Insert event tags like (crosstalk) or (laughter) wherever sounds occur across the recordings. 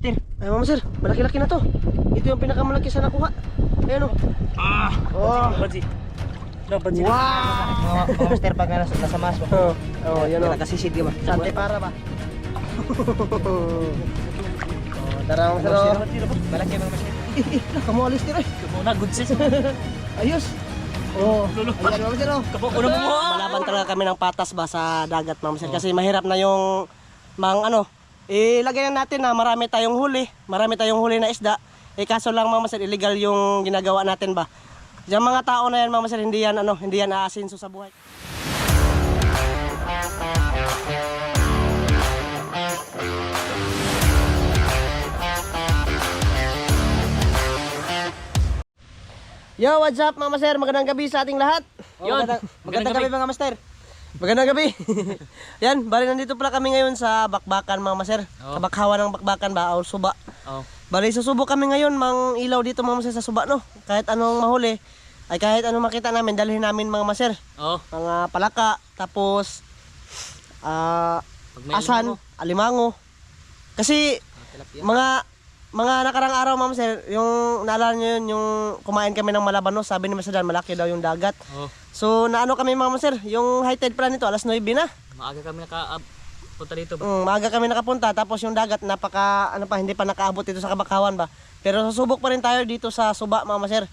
Sir. Ay, mama sir, malaki-laki na to. Ito yung pinakamalaki sa nakuha. Ayan o. Ah! Oh. Badzi. No, badzi. Wow! Mga mga master pag nasa, nasa mas ba? Oh, oh, yan o. Nakasisid ka ba? Sante para ba? oh, tara mama sir. oh. Malaki mga master. (laughs) Eh, eh, nakamu alis tira. Muna, good sis. (laughs) Ayos. Oh, Lolo. ayan mama sir. oh. Kapo, unang mo. Malaban talaga kami ng patas ba sa dagat ma'am sir kasi mahirap na yung mang ano ilagay na natin na marami tayong huli marami tayong huli na isda eh kaso lang ma'am sir illegal yung ginagawa natin ba yung mga tao na yan ma'am sir hindi yan ano hindi yan aasinso sa buhay Yo, what's up mama sir? Magandang gabi sa ating lahat. Yun. Magandang, magandang gabi mga master. Magandang gabi. (laughs) Yan, bali nandito pala kami ngayon sa Bakbakan mga maser. Oh. Kabakhawan ng Bakbakan ba o Suba. Oh. Bali susubok kami ngayon mang ilaw dito mga maser sa Suba no. Kahit anong mahuli ay kahit anong makita namin dalhin namin mga maser. Oh. Mga palaka tapos ah may asan, alimango. Kasi mga mga nakarang araw ma'am sir, yung naalala niyo yun, yung kumain kami ng malabanos, sabi ni Masadan, malaki daw yung dagat. Oh. So naano kami mga sir, yung high tide pala nito alas 9 na. Maaga kami naka ah, dito. ba? Mm, maaga kami nakapunta tapos yung dagat napaka ano pa hindi pa nakaabot dito sa Kabakawan ba. Pero susubok pa rin tayo dito sa Suba Mama Sir.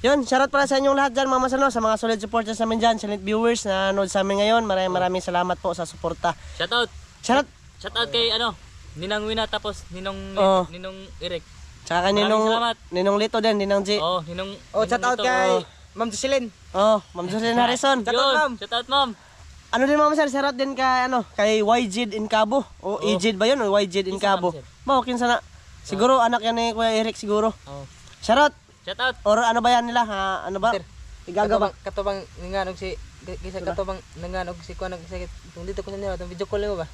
Yun, shoutout pala sa inyong lahat dyan Mama Sir no, sa mga solid supporters namin dyan, silent viewers na nanood sa amin ngayon. Maraming maraming salamat po sa suporta. Shout out. Shoutout Shout out kay ano, Ninang Wina tapos Ninong Oh. Ninong Eric. tsaka kay Maraming Ninong, salamat. Ninong Lito din, Ninong G. Oh, Ninong Oh, shout out kay Lito, Ma'am Jocelyn. Oh, Ma'am Jocelyn Harrison. oh. Shout out, ma'am. Shout out, ma'am. Ano din Mama Sir, shoutout din kay ano, kay YJid in Cabo. O Oh. EJid ba 'yun? O YJid in Kinsa, Cabo. Ma'am Sir? Mo, kinsa na? Siguro anak yan ni Kuya Eric siguro. Oh. Shoutout. Shout out. Or ano ba yan nila? Ha, ano ba? Sir, Igaga ba? Katubang katubang nanganog si kisa katubang nanganog si kuan sa kung dito ko niya video call mo ba?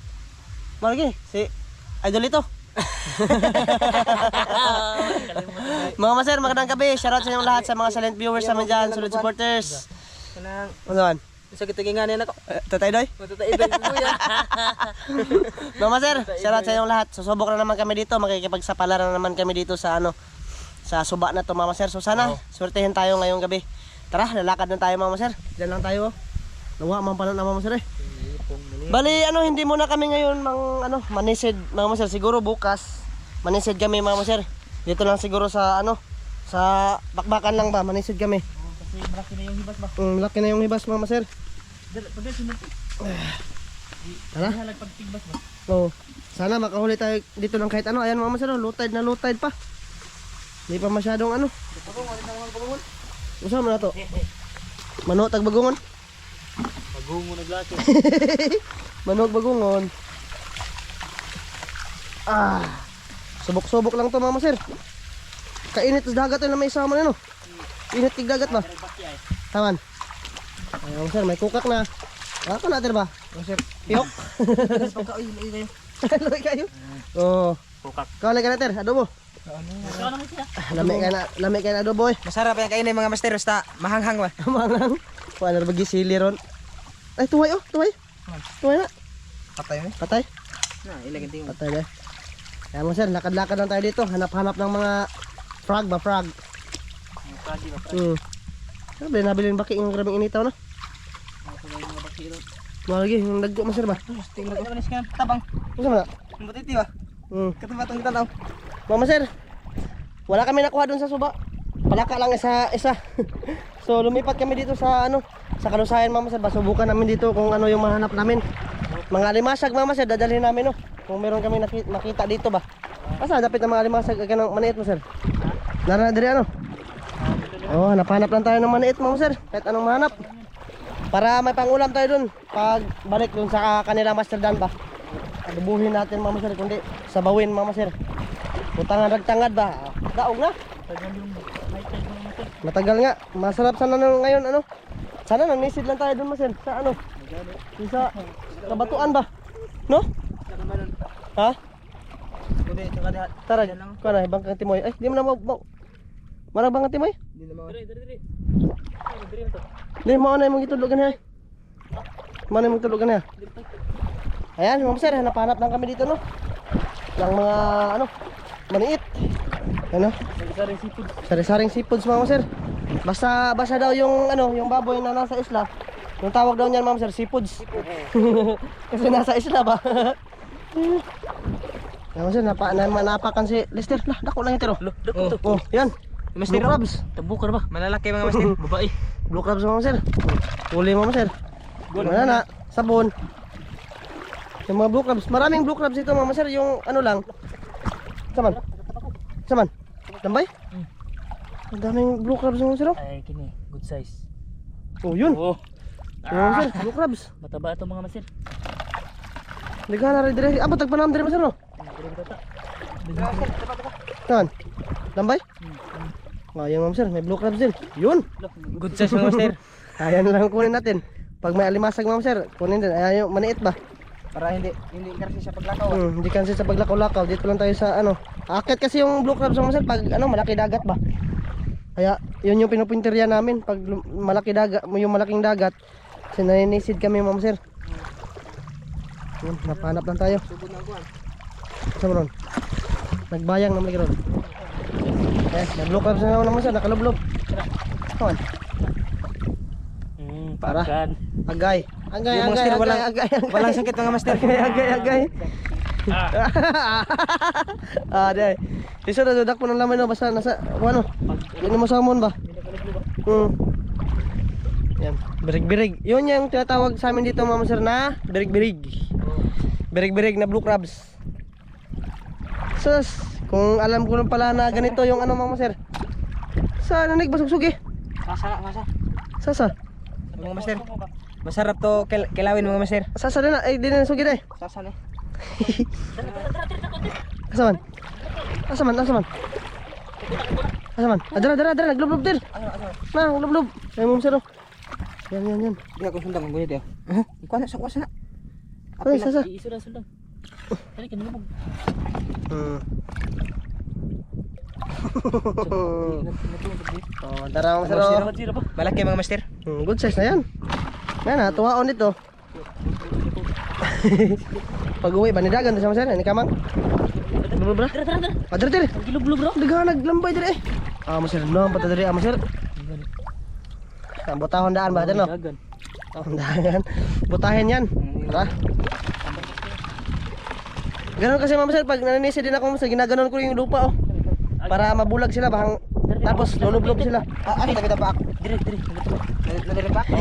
Malagi, si Idol ito. (laughs) mga maser, magandang gabi. Shoutout sa inyong lahat sa mga silent viewers namin dyan, solid supporters. Kanang Ano man? sa gitagingan niya nako. Eh, Tatay Doy? Matutay ba ko ya. Mga maser, shoutout sa inyong lahat. Susubok na naman kami dito, makikipagsapalaran na naman kami dito sa ano, sa suba na to mga maser. So sana, swertehin tayo ngayong gabi. Tara, lalakad na tayo mga maser. Diyan lang tayo. oh. Nawa, man pa na mga maser eh. Bali, ano, hindi muna kami ngayon mang, ano, manisid, mga maser. Siguro bukas, manisid kami mga maser. Dito lang siguro sa, ano, sa bakbakan lang ba, manisid kami. Kasi malaki na yung hibas ba? Mm, laki na yung hibas mga maser. Pagka sinunod. Tara. Halag pagtigbas ba? Oo. Sana makahuli tayo dito ng kahit ano. Ayan mga maser, oh, low tide na low tide pa. Hindi pa masyadong ano. Usa mo na to. Mano tag bagungon. Pagungo na glaso. (laughs) Manog bagungon. Ah. Subok-subok lang to mga maser. Kainit sa dagat na may isama na no. Init tig dagat ba? Taman. Ay, mga sir, may kukak na. Ako natin ba? Mga sir, piyok. Luwi kayo. Oo. Kukak. Kawalay ka natin, adobo. Siya. Lami ka na, lami ka na adobo eh. Masarap yan kainin mga master basta mahanghang ba. (laughs) Mangang. Wala na bagi sili ron. Ay, tuway oh, tuway. Tuway na. Patay mo. Patay. Na, ilagay din mo. Patay na. Kaya mo sir, lakad-lakad lang tayo dito. Hanap-hanap ng mga frog ba, frog. Pagi ba? Hmm. Sabi, nabili yung baki yung grabing initaw na. Malagi, yung naggo mo sir ba? Tingnan ko kanis kan tabang. Ano ba? Matiti ba? Hmm. Katabatang tanaw. Mama sir, wala kami nakuha dun sa suba. Palaka lang isa isa. (laughs) so lumipat kami dito sa ano, sa kalusayan mama sir. Basubukan namin dito kung ano yung mahanap namin. Mga alimasag mama sir, dadalhin namin no. Kung meron kami makita dito ba. Asa dapat ng mga alimasag ka ng maniit mo sir? Nara diri ano? Oh, hanap-hanap lang tayo ng maniit mama sir. Kahit anong mahanap. Para may pangulam tayo dun pag balik dun sa kanila Master Dan ba. Adubuhin natin mama sir kundi sabawin mama sir. Utangan ragtangad ba? Daog na. Matagal nga. Masarap sana ngayon ano. Sana nanisid lang tayo dun masen. Sa ano? Yung Sa kabatuan ba? No? Ha? Kundi tsaka diha. Tara, kuha na, ibang kang timoy. Ay, di mo na mau. mau. Marang bang kang timoy? Di na mo. Dire, dire, dire. Ay, dire mo to. Di, mo na yung itulugan niya. Mo na yung itulugan niya. Ayan, mga sir, hanap-hanap lang kami dito, no? Yung mga, ano, Maniit. Ano? Sari-sari seafood. Sari-saring seafoods mga sir. Basta basta daw yung ano, yung baboy na nasa isla. Yung tawag daw niyan ma'am sir, seafoods. (laughs) Kasi nasa isla ba? (laughs) Mga sir, napa, na, napakan si Lester. Lah, dako lang yung tiro. Lo, dako Oh. to. Oh, yan. Master, Blue crabs. Tabukan ba? Malalaki mga master. (laughs) Babae. Blue crabs mga sir. Uli mga sir. Wala na, sabon. Yung mga blue crabs. Maraming blue crabs ito mga sir. Yung ano lang. Saman. Saman. Lambay? Hmm. Ang daming blue crabs mga sir. oh. Ay, kini. Good size. Oh, yun. Oh. Mga sir, blue crabs. Mataba ito mga master. Liga na rin dire. Ah, batag pa naman dire mga sir no? Saan? Lambay? Hmm. Ah, yan mga sir. May blue crabs din. Yun. Good size mga master. (laughs) Ayan lang kunin natin. Pag may alimasag mga sir, kunin din. Ayan yung maniit ba? Para hindi hindi kasi siya paglakaw. Hmm, hindi kasi sa paglakaw-lakaw. Dito lang tayo sa ano. Akit kasi yung blue crabs mga sir pag ano malaki dagat ba. Kaya yun yung pinupuntirya namin pag malaki dagat, yung malaking dagat. Sinaninisid kami mga sir. Yun, napanap lang tayo. Subod na kuan. Sa ron. Nagbayang naman lagi ron. Eh, crabs na naman sir, nakalublob. Kawan, Hmm, Para. agay. Agay, Yung agay, agay, walang- agay, agay. Walang sakit mga master. Agay, agay, agay. Ah, (laughs) ah, dai. Isa na dadak mo ng laman no basta nasa ano. Yan mo salmon ba? Hmm. Yan, birig-birig. Yun yung tinatawag sa amin dito mama sir na birig-birig. Birig-birig na blue crabs. Sus, kung alam ko lang pala na ganito yung ano mama sir. Sa nanig basugsugi. Sasa, sasa. Sasa. Mga master. Masarap to kil- kilawin mga master. Sasa din na. Ay, di na sugi na eh. Sasa na. (laughs) Asaman? Asaman? Asaman? Asaman? Adara, adara, adara, naglublob din. Ano ano? Na, naglublob. Ay, mong sir. oh. Yan, yan, yan. Di ako sundang ang gunit eh. Ikaw na sa kuwasa na. Ay, sasa. Iiso na sundang. Kani kanilubog. Hmm. oh, tara mga (laughs) sir. oh. Ba? Malaki mga master. Hmm, good size na yan. Yan ha, tuwaon dito. (laughs) Pag uwi, banidagan to sa mga sir. Ini kamang. Lublob na. Tara tara tara. Ah, dira, dira. Ang gilublob bro. Daga naglambay dira eh. Ah, mga sir. No, pata dira, mga sir. Ah, butahon daan ba? No? Dagan. Dahan. Butahin yan. Tara. Ganon kasi mama sir, pag nananisi din ako sa ginaganon ko yung lupa oh. Para mabulag sila bahang tapos lulublob sila. Ah, ano tabi pa ako? Dire dire. Nadali pa ako.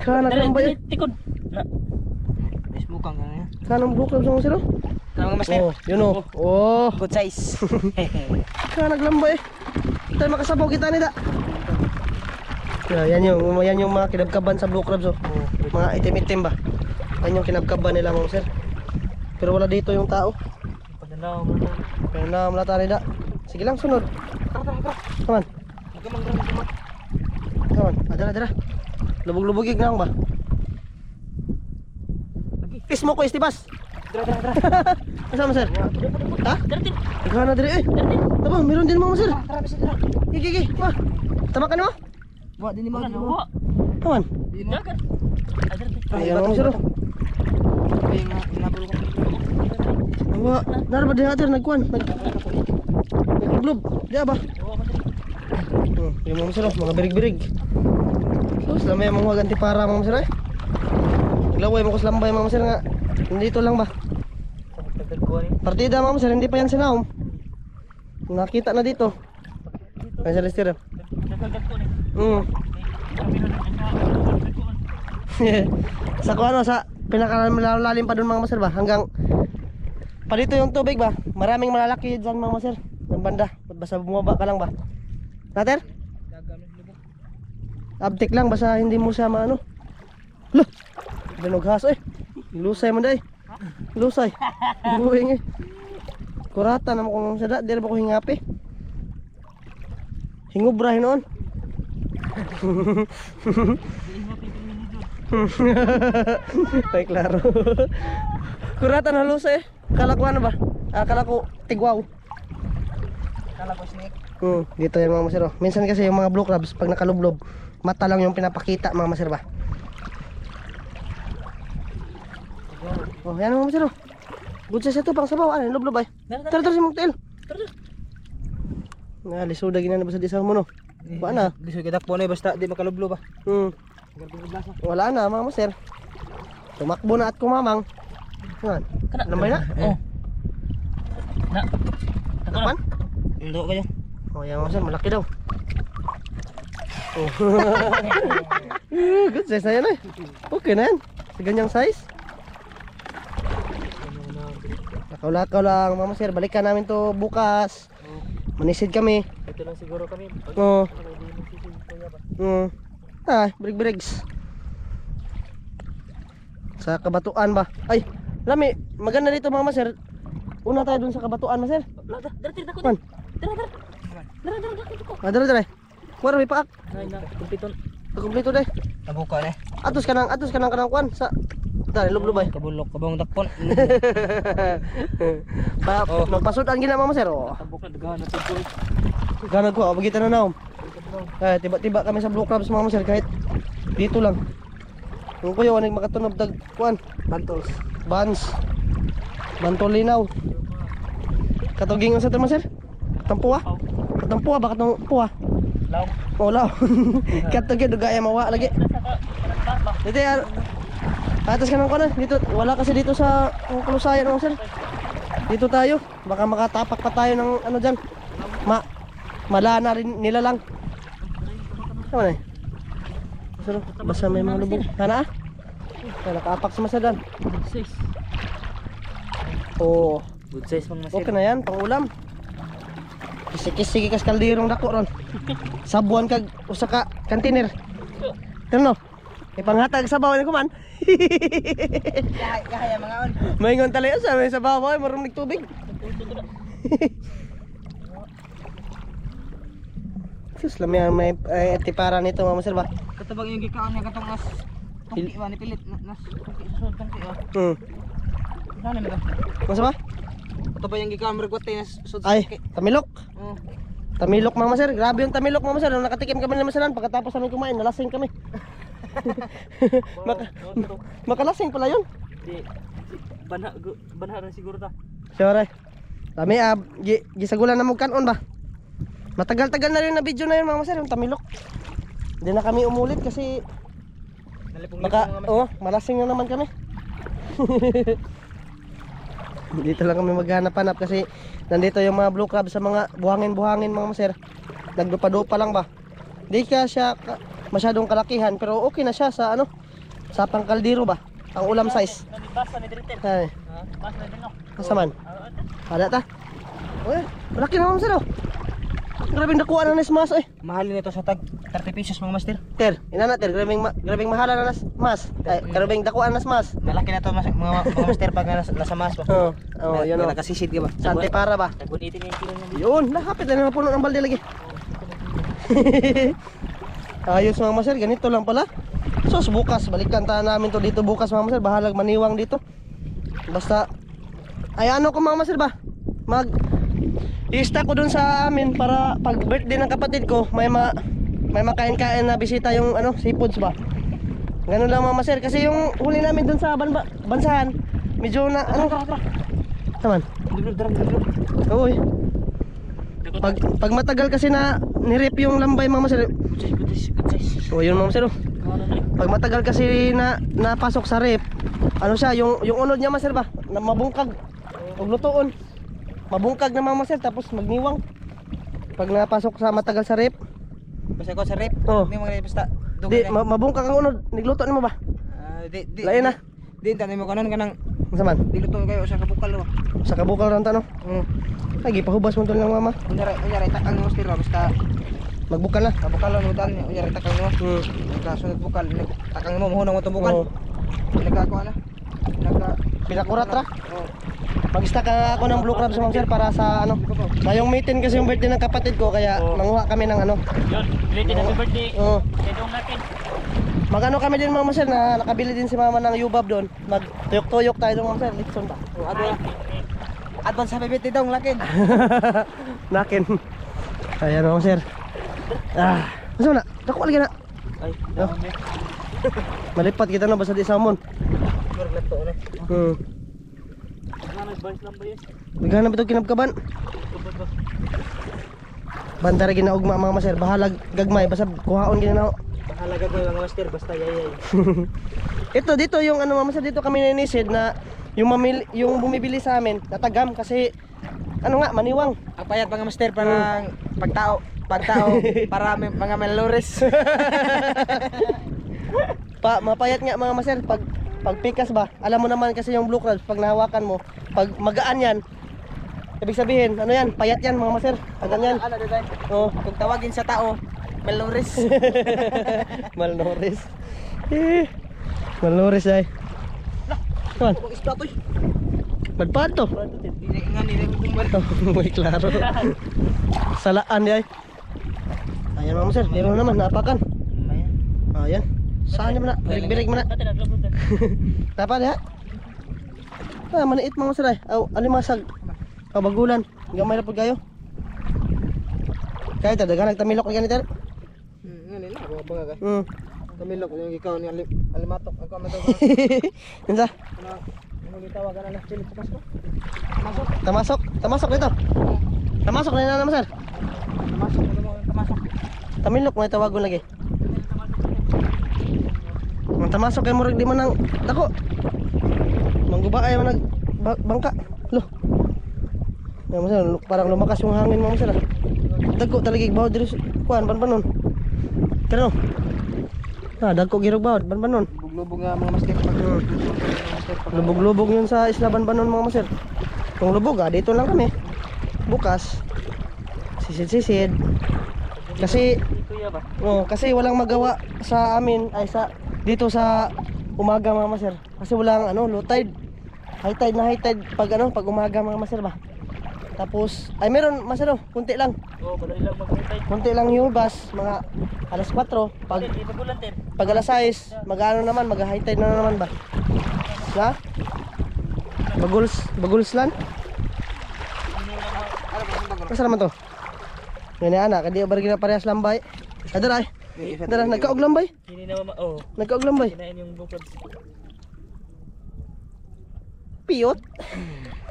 Kana lang ba tikod. Mas mukang yan. Kana blue club sa oh. Ano mga master? Oh, yun oh. Oh, Good size. kana naglambay eh. Tayo makasabaw kita nila. Yeah, yan yung yan yung mga kinabkaban sa blue crabs oh. Mga itim-itim ba? Yan yung kinabkaban nila mga sir. Pero wala dito yung tao. Pagdanaw mo to. Pero na malata nila. Sige lang sunod. Come on. Come on. Adara, adara. Lubog-lubog yung ba? Tis mo ko, istipas. Kasama sir? Ha? Dire dire. Ikaw na diri eh. Tama, meron din mga sir. Gigi, gigi. Ma. Tama ka na mo? Buat din Wala na mo. buwa. Dire. Ayan mga sir. oh. Ay, nga, nabulo ko. Wa, nara ba diha nagkuan? Nag Naglob. Diha ba? Hmm, yung mga sir, mga birig-birig. So, sila yung mga ganti para mga sir eh. Naglaway mo ko sa lambay mga sir nga. Dito lang ba? Partida mga sir, hindi pa yan sinahom. Nakita na dito. Ay, sa lister. Hmm. (laughs) sa kung ano, sa pinakalalim pa doon mga sir ba? Hanggang pa dito yung tubig ba? Maraming malalaki dyan mga sir. Yung banda. Basta bumaba ka lang ba? Nater? Abtik lang basta hindi mo siya maano. Lah. Binughaso eh. Lusay man day. Lusay. Buwing eh. Kurata naman kung sada, di na ba ko hingapi? Hingubra hinoon. (laughs) Ay, klaro. Kurata na lusay. Kala ko ano ba? Ah, kala ko tigwaw. Kala ko snake. Hmm, dito yan mga masero. Minsan kasi yung mga blue crabs, pag nakalublob, mata lang yung pinapakita mga masero ba? Oh, yan mga masero. Good size ito, pang sabaw. Ano, lublob ay. Tara, tara, si Mugtail. Tara. Nga, lisuda gina na ba sa di sa mo no? Ba na? Lisod ka dakpo na basta di makalublo ba. Hmm. Wala na mga master. Tumakbo na at kumamang. Nga, Kana. lambay na? Oh. Na. Tako na. Kapan? Ndo kayo. Oh, yan master, malaki daw. Oh. (laughs) Good size na yan eh. Okay na yan. Sa ganyang size. Lakaw-lakaw lang mga master. Balikan namin to bukas. Manisid kami. Ito lang siguro kami. Oo. Mm. Ah, breaks. Sa kabatuan ba? Ay, lami, maganda dito mga maser. Una tayo dun sa kabatuan, maser. Wala, dara, dara. Dara, dara. Dara, dara, dara, dara. Ah, dara dara. Kuwara may paak. Kumpiton. Kumpleto dai. Tabuka na. Atos kanang atos kanang kanang kuan sa Dali, lublubay. Kabulok kabang dakpon. (laughs) Pa, oh. magpasudan gina mga maser. Oh. Tabok na, dagahan na ito. Ganag ko, oh, bagita na naom. Eh, tiba-tiba kami sa Blue Crabs mga maser kahit dito lang. Kung kuya, wanig makatunog dag kuan. Bantos. Bans. Bantolinaw. Katuging sa tama sir? Katampuha? Katampuha ba katampuha? Law. Oh, law. (laughs) Katuging dugaya mawa lagi. Dito yan. Atas ka ng kuno. Dito wala kasi dito sa ang kalusayan mo sir. Dito tayo. Baka makatapak pa tayo ng ano diyan. Ma mala na rin nila lang. Ano eh? Basta, basta may mga lubog. Kana ah? Ay, nakaapak sa masadan. Good size. Oo. Good size pang Okay na yan, pang ulam. Kisik-kisik kas kaldirong dako ron. Sabuan kag usa ka container. Ano? Ipanghatag sa bawon ko man. Kaya kaya mga on. Maingon talayo sa may sa bawon, marum tubig. Sus, lami ang may eh, tipara nito mga sir ba? Katabang yung gikaon niya katong nas tungki ba ni pilit na- nas tungki susod tungki oh. Hmm. Ano ba? Masa ba? Katabang yung gikaon mergote nas susod Ay, tamilok. Oh. Tamilok mga sir. Grabe yung tamilok mga sir. Nung nakatikim kami ng masalan, pagkatapos namin kumain, nalasing kami. (laughs) Maka, makalasing pala yun. Di, banha, banha na siguro ta. Sure. Kami ah, gi, gisagulan na mo kanon ba? Matagal-tagal na rin na video na yun mga sir, yung tamilok. Hindi na kami umulit kasi Nalipong baka, oh, malasing na naman kami. (laughs) Dito lang kami maghanap-hanap kasi nandito yung mga blue crab sa mga buhangin-buhangin mga sir. Nagdupa-dupa lang ba? Di ka siya ka- masyadong kalakihan pero okay na siya sa ano, sa pangkaldiro ba? Ang ulam size. Ay, kasaman. Ada ta. Uy, malaki na mga sir oh. Grabing nakuha na nas mas eh. Mahal nito sa tag 30 pesos mga master. Ter, ina na ter, grabing ma grabing mahala na nas mas. Ay, grabing dakuan nas mas. Nalaki na to mas, mga, mga master pag nas, nasa mas ba. Oh, oh, yun oh. Nakasisid ka ba? Sante para ba? Nagunitin yung kilo niya. Yun, nakapit na napuno ng balde lagi. (laughs) Ayos mga maser, ganito lang pala. Sos, bukas, balikan tayo namin to dito bukas mga maser. Bahalag maniwang dito. Basta, ay ano ko mga maser ba? Mag, i-stack ko dun sa amin para pag birthday ng kapatid ko, may ma, may makain-kain na bisita yung ano, seafoods ba? Ganun lang mga maser. Kasi yung huli namin dun sa banba, bansahan, medyo na, ano, naman. Uy. Pag, pag matagal kasi na nirip yung lambay good size. o yun mga maser, oh. Pag matagal kasi na napasok sa rep, ano siya, yung yung unod niya maser ba, na mabungkag. Ug lutoon. Mabungkag na mga maser tapos magniwang. Pag napasok sa matagal sa rep, Basta ko sa rep. Oh. Di mga basta. di ma- mabungkag ang unod, nigluto nimo ba? Ah, di di. Lain na. Di tanay mo kanon kanang Unsa man? diluto kayo sa kabukal ba. Sa kabukal ron tano. Mm. Lagi pahubas mo to lang mama. Unyari unyari takang mo master ba basta Magbukal na. kabukal mo dal unyari takang mo. Hmm. Nagkasunod bukal, nag- takang mo mahunong mo bukal. Oo. Nagkakuha na. Nagka Pinakurat ra. Oh. Mag-stack ako ng blue crabs mga sir para sa ano. Ngayong meeting kasi yung birthday ng kapatid ko kaya Oo. manguha kami ng ano. Yun, belated happy birthday. Oo. Doon natin. Magano kami din mga sir na nakabili din si mama ng yubab doon. Magtuyok-tuyok tayo doon mga sir. Litson ba? Oh, advance. Advance happy birthday daw lakin. (laughs) Nakin. Ayan mga sir. Ah, masa na? Dako lagi na. Ay, Oh. Malipat kita na basta di samon. To na. Hmm. Ano Nagbayas lang ba yun? Naghanap ito kinabkaban. Banda rin ginaugma mga master. Bahala gagmay. Basta kuhaon ginanaw. Bahala ka mga master basta yayay. (laughs) Ito dito yung ano mga master. Dito kami nanisid na yung, mamili, yung bumibili sa amin natagam kasi ano nga maniwang. Ang payat mga master para pagtao, pagtao (laughs) para may, mga malores. (laughs) Pa, mapayat nga mga master pag pag pikas ba, alam mo naman kasi yung blue crabs pag nahawakan mo, pag magaan yan, ibig sabihin, ano yan, payat yan mga master, pag ganyan. ano daday? Oh, Kung tawagin sa tao, malores. (laughs) malnourished. Eh, malnourished ay. Kung isda to. magpad to. Hindi nga nila kumbar. (laughs) May klaro. Salaan ay. Ayan mga master, meron naman, naapakan. Ayan. Saan naman na? Birig-birig mo na. Naglabot na. (laughs) Ah, maniit mga ay. Aw, alimasag. Kabagulan. Gamay na po kayo. Kaya ito, dagan nagtamilok na ganito. Hmm, nga nila, ako baga ka. Hmm. Kamilok yung ikaw ni alim, alimatok. Ako ang matawag. (laughs) Yun sa. Ano, ano gitawagan na chili sa Pasko? Masok. Tamasok. Tamasok dito. Tamasok na yun na sir. Masok. Ano mo kamasok? Tamilok may tawagon lagi. Ang tamasok kay murag di man nang dako. Mangguba ay man nag bangka. Lo. Ya mo sir, parang lumakas yung hangin mo sir. Dagko talaga bawo diri kuan ban banon. Kano? Ah, dagko girog bawo ban banon. Lubog-lubog nga mga master. Hmm. master Lubog-lubog yun sa isla ban banon mga maser. Kung lubog ah, dito lang kami. Bukas. Sisid-sisid. Kasi? Oh, kasi walang magawa sa amin ay sa dito sa umaga mga maser. Kasi walang ano, low tide. High tide na high tide pag ano, pag umaga mga maser ba. Tapos ay meron maser oh, kunti lang. Oo, madali lang mag-retide. Kunti lang yung bus, mga alas 4 pag pag alas 6, mag-ano naman, mag high tide na naman ba. Ha? Baguls, baguls lan. Asa naman to? Yan ana, kadi ba gina parehas lambay. Adara ay. Adara nagkaog lambay. Hindi na mama, oo. Nagkaog lambay. Kinain yung crabs. Piyot.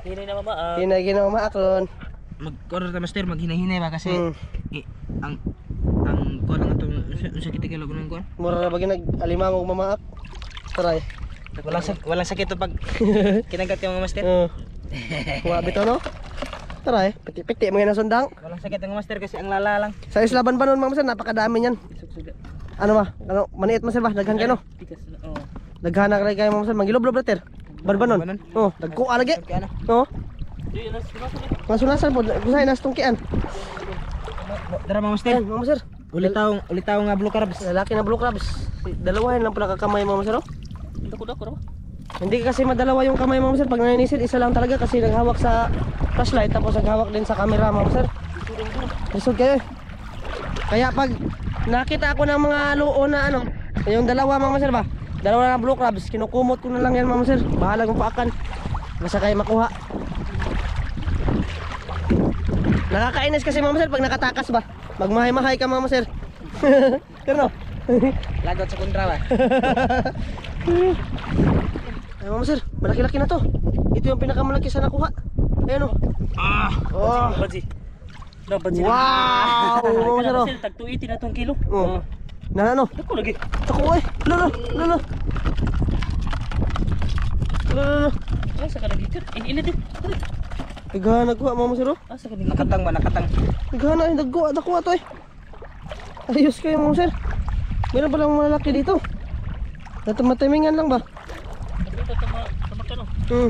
Hindi na mama, ah. Hinay ginawa maakron. mag-order ta master maghinay-hinay ba kasi Hmm. i- ang ang kuan lang atong unsa kita kay ng kuan. Mura na ba ginag alimangog mamaak. Taray. Walang walang sakit to pag (laughs) kinagat yung mga master. Oh. Wa bitaw no? Taray, piti-piti mga nasundang. Walang sakit ang master kasi ang lala lang. Sa Islaban ba nun mga masan, napakadami niyan. Suga. Ano ba? Ano, maniit masan ba? Daghan kayo no? Oo. Daghan na kayo mga masan, mangilob-lob na ter. Barbanon. Barbanon? Oh, dagko alagi. Ano? Oh, masunasan po, gusahin nas tungkian. Dara mga master. Ayan, mga masan. Ulitaw ulitaw nga blue crabs. Lalaki na blue crabs. Dalawahin lang pala kakamay mga oh. Dako-dako, diba? Hindi kasi madalawa yung kamay mga sir. Pag naninisid, isa lang talaga kasi naghawak sa flashlight tapos naghawak din sa camera mga sir. Lisod kayo eh. Kaya pag nakita ako ng mga luo na ano, yung dalawa mga sir ba? Dalawa na blue crabs, kinukumot ko na lang yan mga sir. Bahala kong paakan. Basta kayo makuha. Nakakainis kasi mga sir pag nakatakas ba? Magmahay-mahay ka mga sir. (laughs) Pero no? Lagot sa kundra ba. (laughs) Ay mga sir, malaki-laki na to. Ito yung pinakamalaki sa nakuha. Ayan o. Ah, Oh. Badzi. No, badzi. Wow! (laughs) Wow! Mga sir, oh. Tag 280 na tong kilo. Oh. Na ano? Dako lagi. Tako eh. Lolo, lolo. Lolo. Asa ka lagi, Ter? Init din. Naghahanap ko mga sir. oh. Asa ka lagi. nakatang ba nakatang. Naghahanap eh. Nagkuha, nakuha to eh. Ayos kayo mga sir. Meron palang malaki dito. Natamatimingan lang ba? Dito tama tama ka no. Hmm.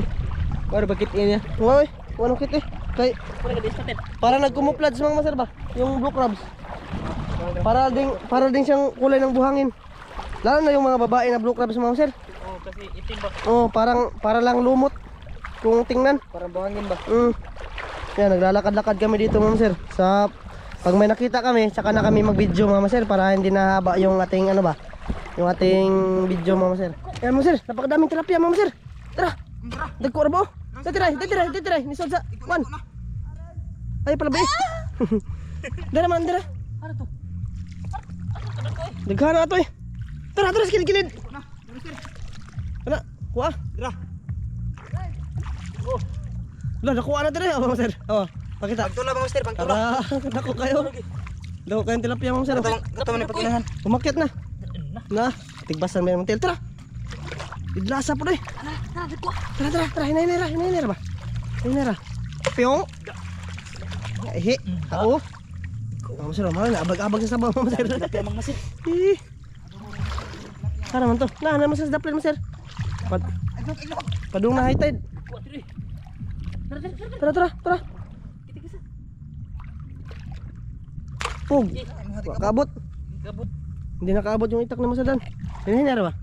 Para bakit ini? Wow eh. Wanong kit eh. Kay, para nagkumuplads mga sir ba? Yung blue crabs. Para ding, para ding siyang kulay ng buhangin. Lalo na yung mga babae na blue crabs mga sir. Oh, kasi itim ba? Oh, parang para lang lumot. Kung tingnan. Parang buhangin ba? Mm. Yan, naglalakad-lakad kami dito, ma'am sir. Sa pag may nakita kami, tsaka na kami mag-video, ma'am sir, para hindi na haba yung ating ano ba? Yung ating video, ma'am sir. Yan, ma'am sir, napakadaming tilapia, ma'am sir. Tara. Dagko ra mo. Datiray, datiray, datiray. Ni sa Wan. Ay pala bay. Ah! (laughs) Dara man dara. Ara to. Daghana atoy. Eh. Tara, tara, skilid, kilid. Ana, kuha. Dara. Oh. Lah, nakuha na dere. Oh, sir. Oh. Pakita. Pagtula mga sir, pagtula. Dako (laughs) kayo. Dako kayo tilapia mga sir. Gutom na pagkinahan. Umakyat na. Na, tigbasan mo yung tiltra. Tara. Idlasa po na eh. Tara, tara, tara. Hinay, hinay ba? Hinay, hinay. Piyong. Ihi. Oo. Mama Sir, mahal na. Abag-abag sa sabaw, Mama Sir. Mga masin. Ih. Tara man to. Na, na, Mama Sir. Daplin, Mama Sir. Pad Padung na high tide. Tara tara tara. Tara, tara, tara. Pug. Wa kaabot. Gabot. Hindi nakaabot yung itak na masadan. Hinay, hinay ba?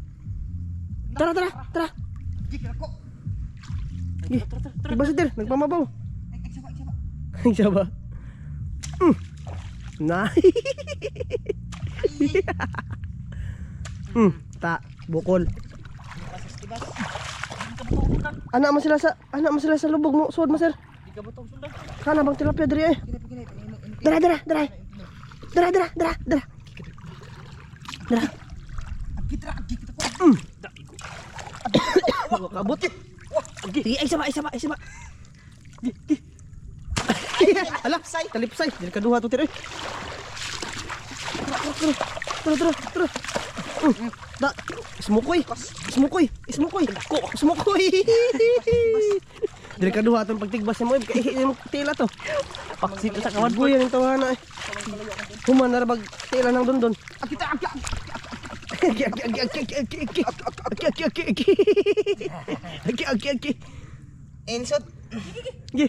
Tara, tara, tara. Ih, Tara tara tara. Iba si Tir, nagpamabaw. Ay, siya ba? Mm. Na. mm, ta, bukol. Anak mo sila sa, anak mo sila sa lubog mo, suod mo sir. Kana bang tilapia diri eh? Dara, dara, dara. Dara, dara, dara, dara. Dara. Wah, kabut. Sige, ay sama, ay sama, ay sama. Ala, talipsay. Dili kaduha to tira. Tara, tara, tara, tara. Mm, Da, ismukoy. Ismukoy, ismukoy. Ko, ismukoy. Dili kaduha tong pagtigbas mo, kay imong tila to. Paksit sa kawad ko yan ito na eh. Human na bag tila ng dondon. Akita, akita. Insot. Gi.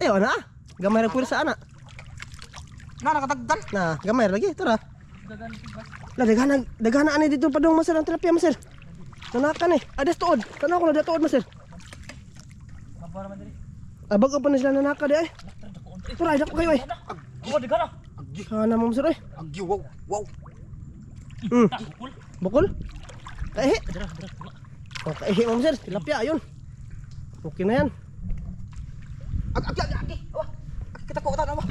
Eh, na. Gamay ra pulsa ana. Na nakatagdan. Na, gamay lagi, tara. La dagana dagana ani dito padung maser ang tilapia maser. Nanakan eh. Adas tuod. Kana ko na tuod maser. Mabara man diri. Abag pa na sila nanaka di ay. Tara, dako kayo ay. Oh, di ka na. Kana mo maser ay. Agyo wow. Wow. Hmm. Ta, bukol. Bukol. Kaihi. Oh, kaihi mo maser. Tilapia ayun. Okay na yan. Ag ag ag ag. Kita ko utan apa?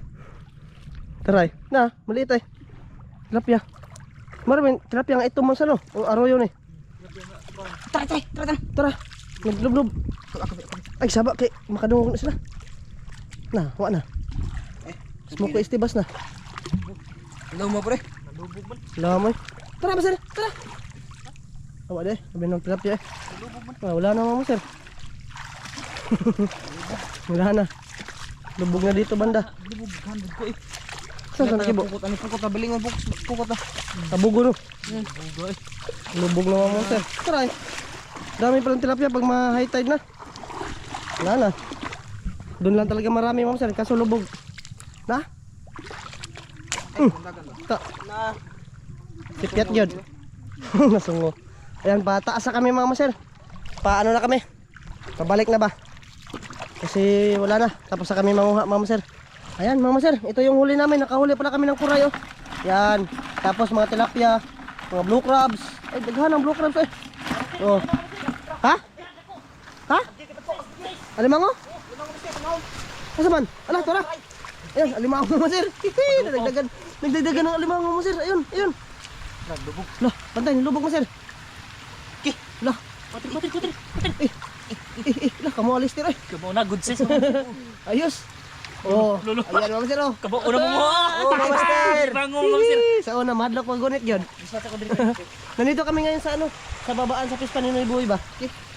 (laughs) Tara ay. Na, maliit ay. Tilapia. Maraming tilapia nga ito mo sa no. Ang arroyo ni. Tara tara tara. Tara. Naglublob. Ay, saba kay makadungog na sila. Na, wa na. Smoke ko istibas na. Hello mo pre. Nalubog man. Lamoy. Tara ba sir? Tara. Awa de, sabi ng tilapia eh. Ah, wala na mo sir. (laughs) wala na. Lubog na dito banda. Lubog handog ko eh. Saan saan kibo? Pukot ani pukot abiling mo pukot pukot na. Tabugo no. Eh. Lubog na mo sir. Tara eh. Dami palang tilapia pag ma-high tide na. Wala na. Doon lang talaga marami mo sir. Kaso lubog. Na? Mm. Ta. Sipiat yun. (laughs) Nasungo. Ayan, pataas na kami mga maser. Paano na kami? Pabalik na ba? Kasi wala na. Tapos na kami manguha mga maser. Ayan mga maser, ito yung huli namin. Nakahuli pala kami ng kuray oh. Yan. Tapos mga tilapia, mga blue crabs. Ay, daghan ang blue crabs eh. Oh. Ha? Ha? Alimango? Asa man? Ala, tora. Ayan, alimango mga maser. Hihi, nagdagdagan. Nagdagdagan ng alimango mga maser. Ayun, ayun. Lubog. Lah, pantay, nilubog mo sir. Ki, lah, Kutin kutin kutin. eh, eh, eh, lah, kamu alis tira eh. Kamo na good sis. (laughs) Ayos. Oh, Lolo. ayan mga sir oh. Kabo una mo mo. Oh, mga master. Bango mo sir. Sa una, madlock ko gunit yun. (laughs) Nandito kami ngayon sa ano, sa babaan sa Pispan ni Buhay ba?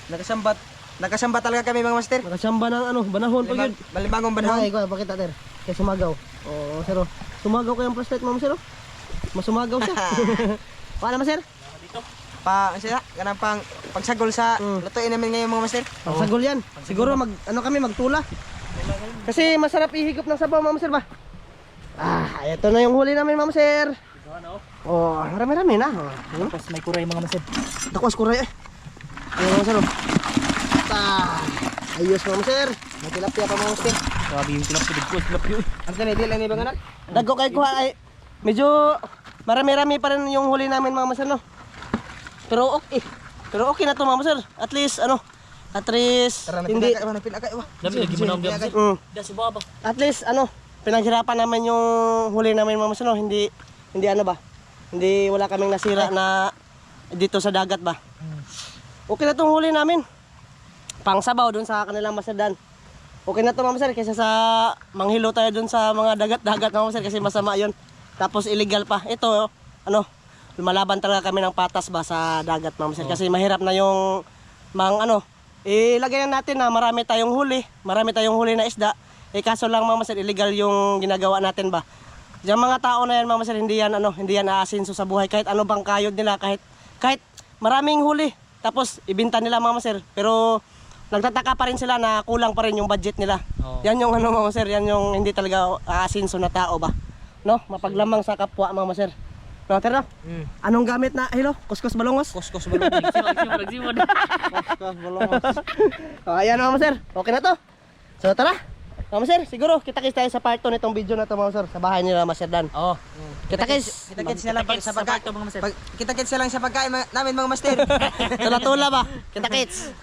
Nakasambat. Nakasambat talaga kami mga master. Nakasamba ng ano, banahon pag yun. Balibangong Ay, banahon. ko, pakita ter. Kaya sumagaw. Oo, sir oh. Sumagaw kayong prostate mo, sir oh. Masumagaw siya. (laughs) Paano sir? Pa, siya, ganang pang pagsagol sa Mm. lutuin namin ngayon mga master. Ang sagol yan. Siguro mag ano kami magtula. Kasi masarap ihigop ng sabaw, Ma'am Sir ba? Ah, ito na yung huli namin, Ma'am Sir. Ano? Oh, marami-rami na. Oh, ano? Tapos may kuray mga masin. Takwas kuray eh. Ayun, Ma'am Sir. oh. Ah, ayos, Ma'am Sir. May tilapia pa mga master. Grabe yung tilapia ko, tilapia. Ang kanil lang ni banganan. Dagko kay kuha ay medyo marami-rami pa rin yung huli namin, Ma'am Sir, no? Pero okay. Pero okay na to, Ma'am Sir. At least, ano, at least, hindi. Dami lagi mo na ang biyak. mm, Da si baba. at least ano, pinaghirapan naman yung huli namin mga masano, hindi hindi ano ba? Hindi wala kaming nasira na dito sa dagat ba? Okay na tong huli namin. pangsabaw dun sa kanilang masadan. Okay na to Mama Sir kaysa sa manghilo tayo dun sa mga dagat-dagat Mama Sir kasi masama yon. Tapos illegal pa. Ito ano, lumalaban talaga kami ng patas ba sa dagat Mama Sir kasi mahirap na yung mang ano, ilagay na natin na marami tayong huli, marami tayong huli na isda. Eh kaso lang Mama Sir, illegal yung ginagawa natin ba. Yung mga tao na yan Mama Sir, hindi yan ano, hindi yan aasinso sa buhay kahit ano bang kayod nila kahit kahit maraming huli. Tapos ibinta nila Mama Sir, pero nagtataka pa rin sila na kulang pa rin yung budget nila. Oo. Yan yung ano Mama Sir, yan yung hindi talaga aasinso na tao ba. No? Mapaglamang sa kapwa Mama Sir. No, tara. Mm. Anong gamit na, hello? Kuskus balongos? Kuskus balong. Nagsimod, (laughs) nagsimod, nagsimod. Kuskus balongos. (laughs) oh, ayan Mama Sir. Okay na to. So tara. Mama Sir, siguro kita-kits tayo sa part 2 nitong video na to Mama Sir. Sa bahay nila Sir Dan. Oo. Kita-kits. Kita-kits na lang pag Kita-kits sa sa pagkain. mga master. Pag kita-kits na lang sa pagkain namin mga master. (laughs) Tula-tula ba? Kita-kits.